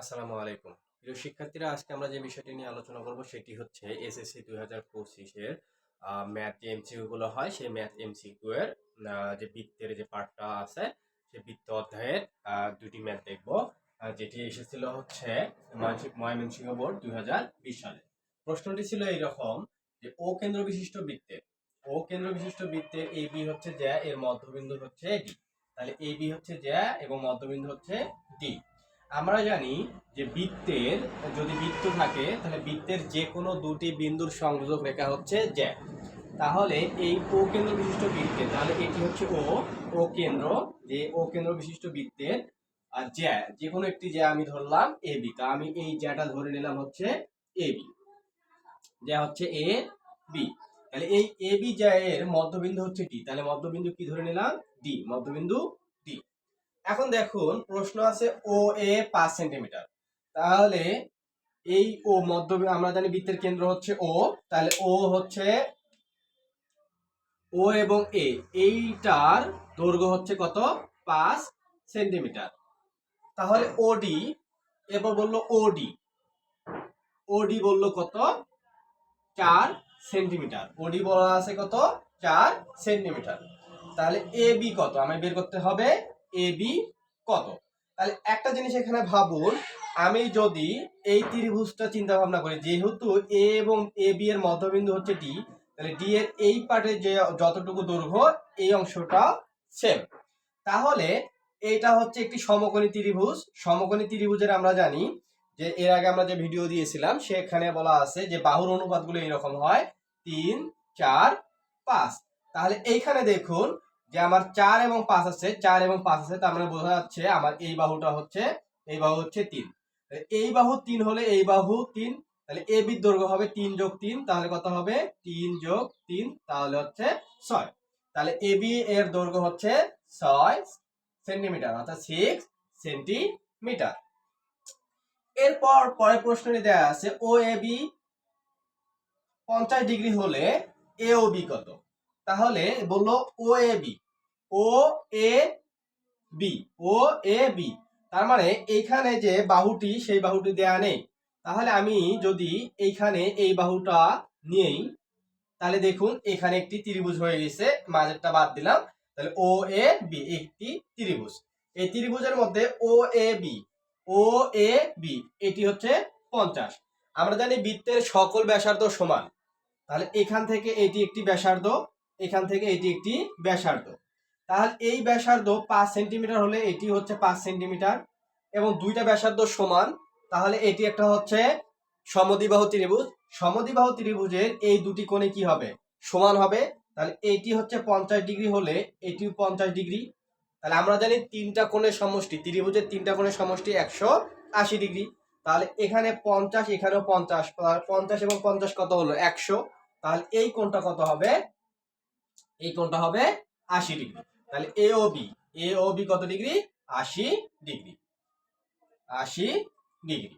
আসসালামু আলাইকুম। প্রিয় শিক্ষার্থীরা, আজকে আমরা যে বিষয়টি নিয়ে আলোচনা করব সেটি হচ্ছে এসএসসি দুই হাজার পঁচিশের ম্যাথ যে এমসিকিউ গুলো হয়, সেই ম্যাথ এমসিকিউ এর যে বৃত্তের যে পার্টটা আছে সেই বৃত্ত অধ্যায়ের দুটি ম্যাথ দেখব। যেটি এসেছিল হচ্ছে ময়মনসিংহ বোর্ড দুই হাজার বিশ সালে। প্রশ্নটি ছিল এইরকম যে, ও কেন্দ্র বিশিষ্ট বৃত্তের, ও কেন্দ্র বিশিষ্ট বৃত্তের এ বি হচ্ছে জ্যা, এর মধ্যবিন্দু হচ্ছে ডি। তাহলে এ বি হচ্ছে জ্যা এবং মধ্যবিন্দু হচ্ছে ডি। আমরা জানি যে বৃত্তের, যদি বৃত্ত থাকে, তাহলে বৃত্তের যে কোনো দুটি বিন্দুর সংযোগ রেখা হচ্ছে জ্যা তাহলে এই ও কেন্দ্র বিশিষ্ট বৃত্তের, তাহলে এটি হচ্ছে ও ও কেন্দ্র, যে ও কেন্দ্র বিশিষ্ট বৃত্তের, আর জ্যা যে কোনো একটি জ্যা আমি ধরলাম এ বি তা আমি এই জ্যাটা ধরে নিলাম হচ্ছে এ বি জ্যা হচ্ছে এ বি তাহলে এই এ বি জ্যা এর মধ্যবিন্দু হচ্ছে ডি তাহলে মধ্যবিন্দু কি ধরে নিলাম? ডি মধ্যবিন্দু ডি এখন দেখুন, প্রশ্ন আছে ও এ পাঁচ সেন্টিমিটার তাহলে এই ও মধ্য আমরা জানি বৃত্তের কেন্দ্র হচ্ছে ও তাহলে ও হচ্ছে ও এবং এ এইটার দৈর্ঘ্য হচ্ছে কত? পাঁচ সেন্টিমিটার তাহলে ওডি এবার বলল ওডি ওডি বলল কত? চার সেন্টিমিটার ওডি বলা আছে কত? চার সেন্টিমিটার তাহলে এ বি কত? আমায় বের করতে হবে এ বি কত? তাহলে একটা জিনিস এখানে ভাবুন, আমি যদি এই ত্রিভুজটা চিন্তা ভাবনা করি, যেহেতু এ এবং এ বি এর মধ্যবিন্দু হচ্ছে ডি তাহলে ডি এর এই পার্টের যে যতটুকু দৈর্ঘ্য, এই অংশটা সেম তাহলে এইটা হচ্ছে একটি সমকোণী ত্রিভুজ। সমকোণী ত্রিভুজের আমরা জানি যে এর আগে আমরা যে ভিডিও দিয়েছিলাম, সেখানে বলা আছে যে বাহুর অনুপাতগুলো এরকম হয়, তিন, চার, পাঁচ। তাহলে এইখানে দেখুন যে আমার চার এবং পাঁচ আছে, চার এবং পাঁচ আছে, তার মানে বোঝা যাচ্ছে আমার এই বাহুটা হচ্ছে, এই বাহু হচ্ছে তিন। এই বাহু তিন হলে এই বাহু তিন, তাহলে এ বির দৈর্ঘ্য হবে তিন যোগ তিন, তাহলে কত হবে? তিন যোগ তিন, তাহলে হচ্ছে ছয়। তাহলে এ বি এর দৈর্ঘ্য হচ্ছে ছয় সেন্টিমিটার, অর্থাৎ সিক্স সেন্টিমিটার। এরপর পরের প্রশ্নটি দেওয়া আছে, ও এ বি পঞ্চাশ ডিগ্রি হলে এ ও বি কত? তাহলে বলল O A B O A B O A B তার মানে এইখানে যে বাহুটি, সেই বাহুটি দেয়া নেই। তাহলে আমি যদি এইখানে এই বাহুটা নিয়েই, তাহলে দেখুন এখানে একটি ত্রিভুজ হয়ে গেছে, মাঝেরটা বাদ দিলাম। তাহলে ও এ বি একটি ত্রিভুজ। এই ত্রিভুজের মধ্যে ও A B O A B এটি হচ্ছে পঞ্চাশ। আমরা জানি বৃত্তের সকল ব্যাসার্ধ সমান। তাহলে এখান থেকে এটি একটি ব্যাসার্ধ এখান থেকে এটি একটি ব্যাসার্ধ। তাহলে এই ব্যাসার্ধ পাঁচ সেন্টিমিটার হলে এটি হচ্ছে পাঁচ সেন্টিমিটার এবং দুইটা ব্যাসার্ধ সমান, তাহলে এটি একটা হচ্ছে সমদ্বিবাহু ত্রিভুজ। সমদ্বিবাহু ত্রিভুজের এই দুটি কোণে কি হবে? সমান হবে। তাহলে এটি হচ্ছে পঞ্চাশ ডিগ্রি হলে এটিও পঞ্চাশ ডিগ্রি। তাহলে আমরা জানি তিনটা কোণের সমষ্টি, ত্রিভুজের তিনটা কোণের সমষ্টি একশো আশি ডিগ্রি। তাহলে এখানে পঞ্চাশ, এখানেও পঞ্চাশ পঞ্চাশ এবং পঞ্চাশ কত হলো? একশো। তাহলে এই কোণটা কত হবে? এই কোনটা হবে আশি ডিগ্রি। তাহলে A O B A O B কত ডিগ্রি? আশি ডিগ্রি। আশি ডিগ্রি।